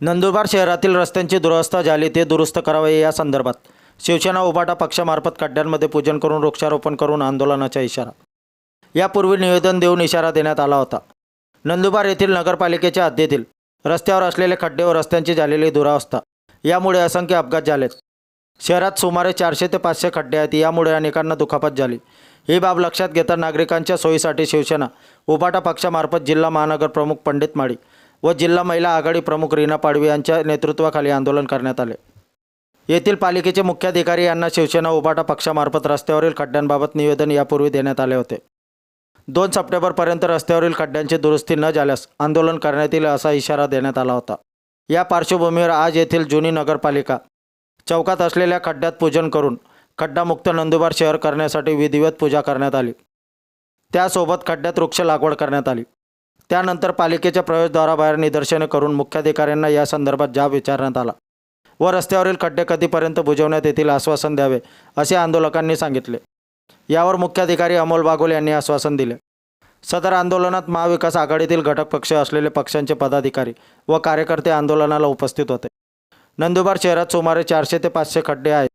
नंदुरबार शहरातील रस्त्यांची दुरवस्था झाली ते दुरुस्त करावे या संदर्भात. शिवसेना उभाटा पक्षामार्फत खड्ड्यांमध्ये पूजन करून वृक्षारोपण करून आंदोलनाचा इशारा. यापूर्वी निवेदन देऊन इशारा देण्यात आला होता. नंदुरबार येथील नगरपालिकेच्या हद्दीतील रस्त्यावर असलेले खड्डे व रस्त्यांची झालेली दुरावस्था यामुळे असंख्य अपघात झालेत शहरात सुमारे चारशे ते पाचशे खड्डे आहेत यामुळे अनेकांना दुखापत झाली. ही बाब लक्षात घेता नागरिकांच्या सोयीसाठी शिवसेना उबाटा पक्षामार्फत जिल्हा महानगर प्रमुख पंडित माळी व जिल्हा महिला आघाडी प्रमुख रीना पाडवी यांच्या नेतृत्वाखाली आंदोलन करण्यात आले. येथील पालिकेचे मुख्याधिकारी यांना शिवसेना उभाटा पक्षामार्फत रस्त्यावरील खड्ड्यांबाबत निवेदन यापूर्वी देण्यात आले होते. दोन सप्टेंबरपर्यंत रस्त्यावरील खड्ड्यांची दुरुस्ती न झाल्यास आंदोलन करण्यात येईल असा इशारा देण्यात आला होता. या पार्श्वभूमीवर आज येथील जुनी नगरपालिका चौकात असलेल्या खड्ड्यात पूजन करून खड्डामुक्त नंदुरबार शहर करण्यासाठी विधिवत पूजा करण्यात आली. त्यासोबत खड्ड्यात वृक्ष लागवड करण्यात आली. त्यानंतर पालिकेच्या प्रवेशद्वाराबाहेर निदर्शने करून मुख्याधिकाऱ्यांना या संदर्भात जाब विचारण्यात आला व रस्त्यावरील खड्डे कधीपर्यंत बुजवण्यात येतील आश्वासन द्यावे असे आंदोलकांनी सांगितले. यावर मुख्याधिकारी अमोल बागोल यांनी आश्वासन दिले. सदर आंदोलनात महाविकास आघाडीतील घटक पक्ष असलेले पक्षांचे पदाधिकारी व कार्यकर्ते आंदोलनाला उपस्थित होते. नंदुरबार शहरात सुमारे चारशे ते पाचशे खड्डे आहेत.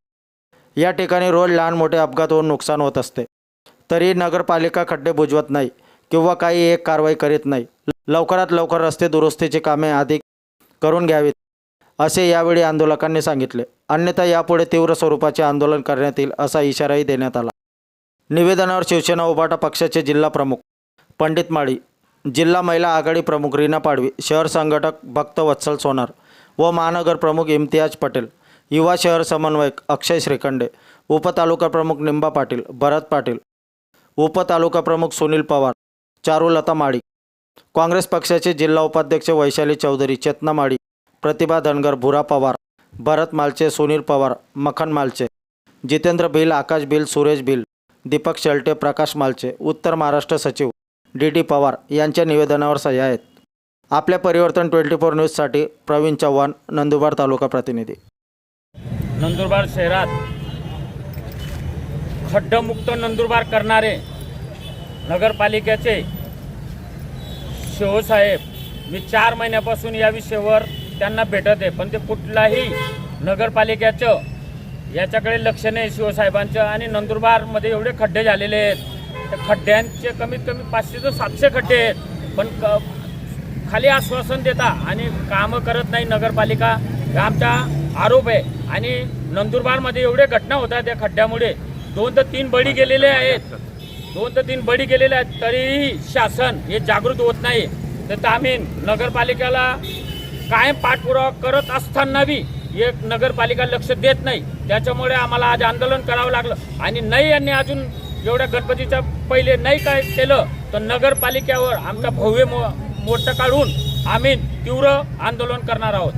या ठिकाणी रोज लहान मोठे अपघात होऊन नुकसान होत असते. तरी नगरपालिका खड्डे बुजवत नाही. किंवा काही एक कारवाई करीत नाही. लवकरात लवकर रस्ते दुरुस्तीची कामे अधिक करून घ्यावीत असे यावेळी आंदोलकांनी सांगितले. अन्यथा यापुढे तीव्र स्वरूपाचे आंदोलन करण्यात येईल असा इशाराही देण्यात आला. निवेदनावर शिवसेना उभाटा पक्षाचे जिल्हा प्रमुख पंडित माळी जिल्हा महिला आघाडी प्रमुख रीना पाडवी शहर संघटक भक्त वत्सल सोनार व महानगर प्रमुख इम्तियाज पटेल युवा शहर समन्वयक अक्षय श्रीखंडे उपतालुका प्रमुख निंबा पाटील भरत पाटील उपतालुका प्रमुख सुनील पवार चारुलता माळी. काँग्रेस पक्षाचे जिल्हा उपाध्यक्ष वैशाली चौधरी चेतना माळी प्रतिभा धनगर भुरा पवार भरत मालचे सुनील पवार मखन मालचे जितेंद्र भिल आकाश भिल सुरेश भिल दीपक शेलटे प्रकाश मालचे उत्तर महाराष्ट्र सचिव डी डी पवार यांच्या निवेदनावर सह्या आहेत. आपल्या परिवर्तन ट्वेंटी फोर न्यूजसाठी प्रवीण चव्हाण नंदुरबार तालुका प्रतिनिधी. नंदुरबार शहरात खड्डमुक्त नंदुरबार करणारे नगरपालिकेचे हो शिवसाहेब मी चार महिन्यापासून या विषयावर त्यांना भेटत आहे. पण ते कुठलाही नगरपालिकेचं याच्याकडे लक्ष नाही शिवसाहेबांचं. आणि नंदुरबारमध्ये एवढे खड्डे झालेले आहेत. त्या खड्ड्यांचे कमीत कमी पाचशे ते सातशे खड्डे आहेत. पण क खाली आश्वासन देता आणि कामं करत नाही नगरपालिका. हा आमचा आरोप आहे. आणि नंदुरबारमध्ये एवढे घटना होतात त्या खड्ड्यामुळे. दोन ते तीन बळी गेलेले आहेत. दोन ते तीन बळी गेलेले आहेत तरीही शासन हे जागृत होत नाही. तर आम्ही नगरपालिकेला कायम पाठपुरावा करत असतानाही एक नगरपालिका लक्ष देत नाही. त्याच्यामुळे आम्हाला आज आंदोलन करावं लागलं. आणि नाही यांनी अजून एवढ्या गणपतीच्या पहिले नाही काय केलं तर नगरपालिकेवर आमचा भव्य मो मोर्चा काढून आम्ही तीव्र आंदोलन करणार आहोत.